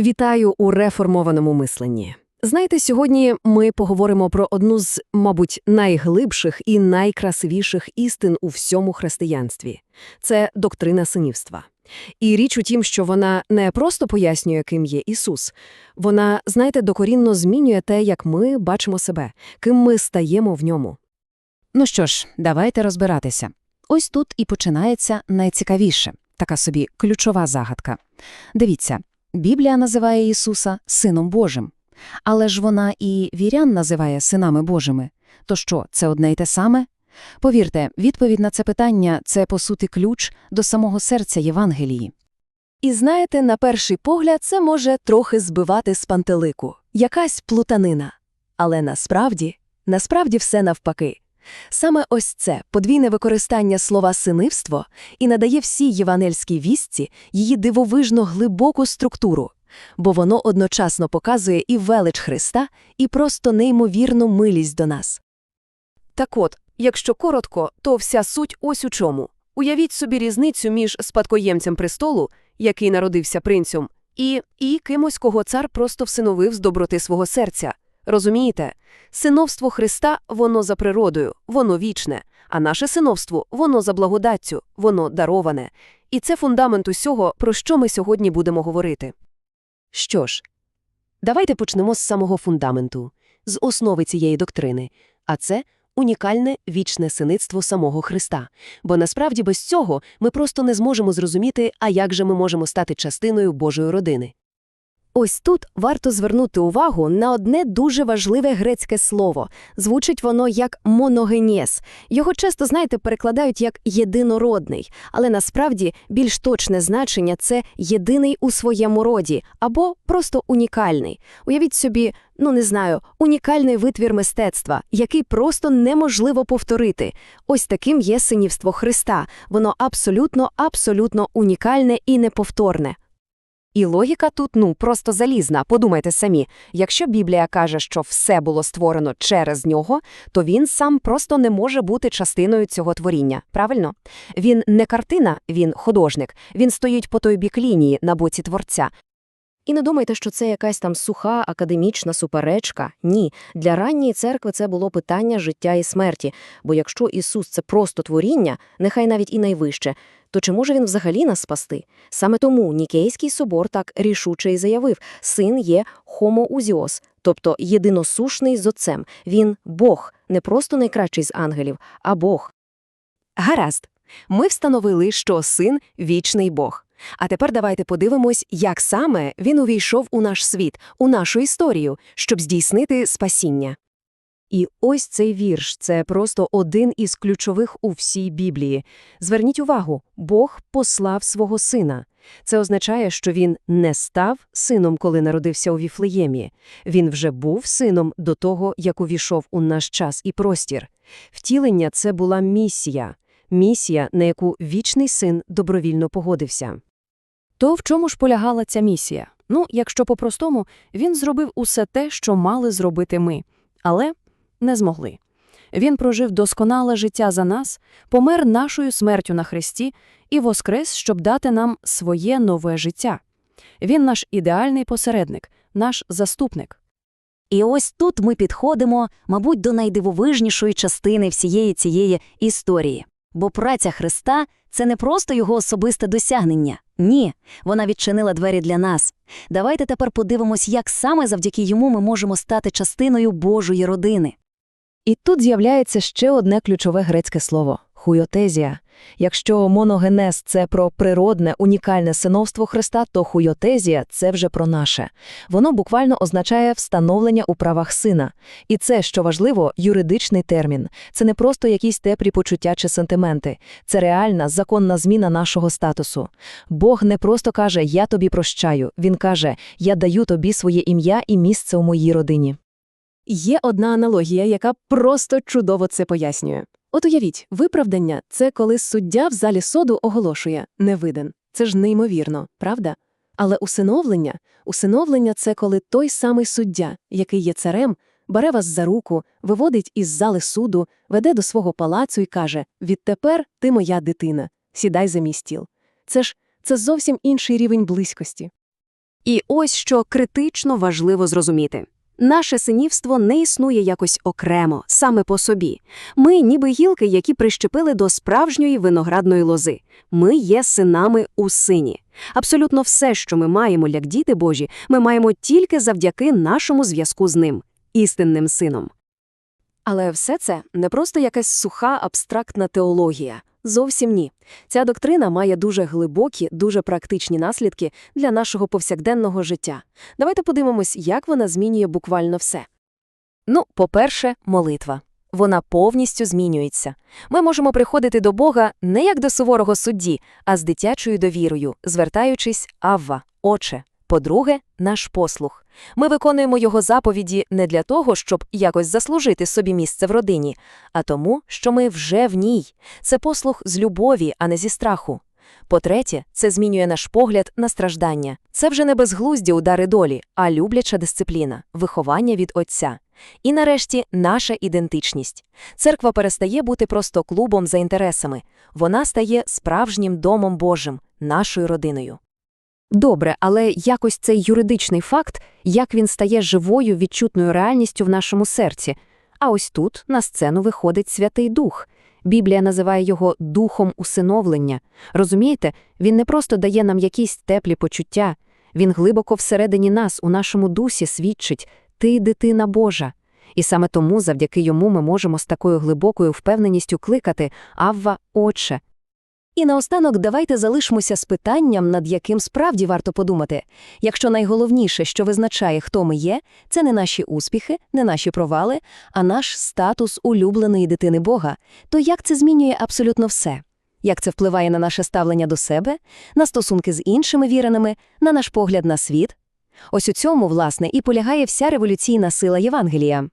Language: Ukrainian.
Вітаю у реформованому мисленні. Знаєте, сьогодні ми поговоримо про одну з, мабуть, найглибших і найкрасивіших істин у всьому християнстві це доктрина синівства. І річ у тім, що вона не просто пояснює, ким є Ісус, вона, знаєте, докорінно змінює те, як ми бачимо себе, ким ми стаємо в ньому. Ну що ж, давайте розбиратися. Ось тут і починається найцікавіше, така собі ключова загадка. Дивіться, Біблія називає Ісуса Сином Божим. Але ж вона і вірян називає синами Божими. То що, це одне й те саме? Повірте, відповідь на це питання – це, по суті, ключ до самого серця Євангелії. І знаєте, на перший погляд це може трохи збивати з пантелику, якась плутанина. Але насправді, насправді все навпаки. Саме ось це подвійне використання слова «синивство» і надає всій євангельській вістці її дивовижно глибоку структуру, бо воно одночасно показує і велич Христа, і просто неймовірну милість до нас. Так от, якщо коротко, то вся суть ось у чому. Уявіть собі різницю між спадкоємцем престолу, який народився принцем, і, і кимось, кого цар просто всиновив з доброти свого серця. Розумієте? Синовство Христа – воно за природою, воно вічне, а наше синовство – воно за благодаттю, воно дароване. І це фундамент усього, про що ми сьогодні будемо говорити. Що ж, давайте почнемо з самого фундаменту, з основи цієї доктрини, а це унікальне вічне сиництво самого Христа. Бо насправді без цього ми просто не зможемо зрозуміти, а як же ми можемо стати частиною Божої родини. Ось тут варто звернути увагу на одне дуже важливе грецьке слово. Звучить воно як моногеніс. Його часто, знаєте, перекладають як єдинородний, але насправді більш точне значення це єдиний у своєму роді або просто унікальний. Уявіть собі, ну не знаю, унікальний витвір мистецтва, який просто неможливо повторити. Ось таким є синівство Христа. Воно абсолютно, абсолютно унікальне і неповторне. І логіка тут, ну, просто залізна. Подумайте самі, якщо Біблія каже, що все було створено через нього, то він сам просто не може бути частиною цього творіння, правильно? Він не картина, він художник, він стоїть по той бік лінії на боці творця. І не думайте, що це якась там суха академічна суперечка. Ні, для ранньої церкви це було питання життя і смерті, бо якщо Ісус це просто творіння, нехай навіть і найвище, то чи може він взагалі нас спасти? Саме тому Нікейський собор так рішуче і заявив: син є хомоузіос, тобто єдиносушний з отцем. Він Бог, не просто найкращий з ангелів, а Бог. Гаразд. Ми встановили, що син вічний Бог. А тепер давайте подивимось, як саме він увійшов у наш світ, у нашу історію, щоб здійснити спасіння. І ось цей вірш це просто один із ключових у всій Біблії. Зверніть увагу, Бог послав свого сина. Це означає, що він не став сином, коли народився у Віфлеємі. Він вже був сином до того, як увійшов у наш час і простір. Втілення це була місія, місія, на яку вічний син добровільно погодився. То в чому ж полягала ця місія? Ну, якщо по-простому, він зробив усе те, що мали зробити ми, але не змогли. Він прожив досконале життя за нас, помер нашою смертю на хресті і воскрес, щоб дати нам своє нове життя. Він наш ідеальний посередник, наш заступник. І ось тут ми підходимо, мабуть, до найдивовижнішої частини всієї цієї історії. Бо праця Христа це не просто його особисте досягнення. Ні, вона відчинила двері для нас. Давайте тепер подивимось, як саме завдяки йому ми можемо стати частиною Божої родини. І тут з'являється ще одне ключове грецьке слово хуйотезія. Якщо моногенез – це про природне, унікальне синовство Христа, то хуйотезія – це вже про наше. Воно буквально означає встановлення у правах сина. І це, що важливо, юридичний термін. Це не просто якісь теплі почуття чи сентименти. Це реальна, законна зміна нашого статусу. Бог не просто каже «я тобі прощаю», Він каже «я даю тобі своє ім'я і місце у моїй родині». Є одна аналогія, яка просто чудово це пояснює. От уявіть, виправдання – це коли суддя в залі суду оголошує «не виден». Це ж неймовірно, правда? Але усиновлення – усиновлення – це коли той самий суддя, який є царем, бере вас за руку, виводить із зали суду, веде до свого палацу і каже «відтепер ти моя дитина, сідай за мій стіл». Це ж це зовсім інший рівень близькості. І ось що критично важливо зрозуміти. Наше синівство не існує якось окремо, саме по собі. Ми ніби гілки, які прищепили до справжньої виноградної лози. Ми є синами у сині. Абсолютно все, що ми маємо, як діти Божі, ми маємо тільки завдяки нашому зв'язку з ним, істинним сином. Але все це не просто якась суха абстрактна теологія. Зовсім ні. Ця доктрина має дуже глибокі, дуже практичні наслідки для нашого повсякденного життя. Давайте подивимось, як вона змінює буквально все. Ну, по-перше, молитва. Вона повністю змінюється. Ми можемо приходити до Бога не як до суворого судді, а з дитячою довірою, звертаючись «Авва», «Отче». По-друге, наш послух. Ми виконуємо його заповіді не для того, щоб якось заслужити собі місце в родині, а тому, що ми вже в ній. Це послух з любові, а не зі страху. По-третє, це змінює наш погляд на страждання. Це вже не безглузді удари долі, а любляча дисципліна, виховання від Отця. І нарешті наша ідентичність. Церква перестає бути просто клубом за інтересами. Вона стає справжнім домом Божим, нашою родиною. Добре, але якось цей юридичний факт, як він стає живою відчутною реальністю в нашому серці. А ось тут на сцену виходить Святий Дух. Біблія називає його духом усиновлення. Розумієте, він не просто дає нам якісь теплі почуття, він глибоко всередині нас, у нашому дусі, свідчить «Ти дитина Божа». І саме тому завдяки йому ми можемо з такою глибокою впевненістю кликати «Авва, Отче». І наостанок давайте залишимося з питанням, над яким справді варто подумати. Якщо найголовніше, що визначає, хто ми є, це не наші успіхи, не наші провали, а наш статус улюбленої дитини Бога, то як це змінює абсолютно все? Як це впливає на наше ставлення до себе, на стосунки з іншими віреними, на наш погляд на світ? Ось у цьому, власне, і полягає вся революційна сила Євангелія.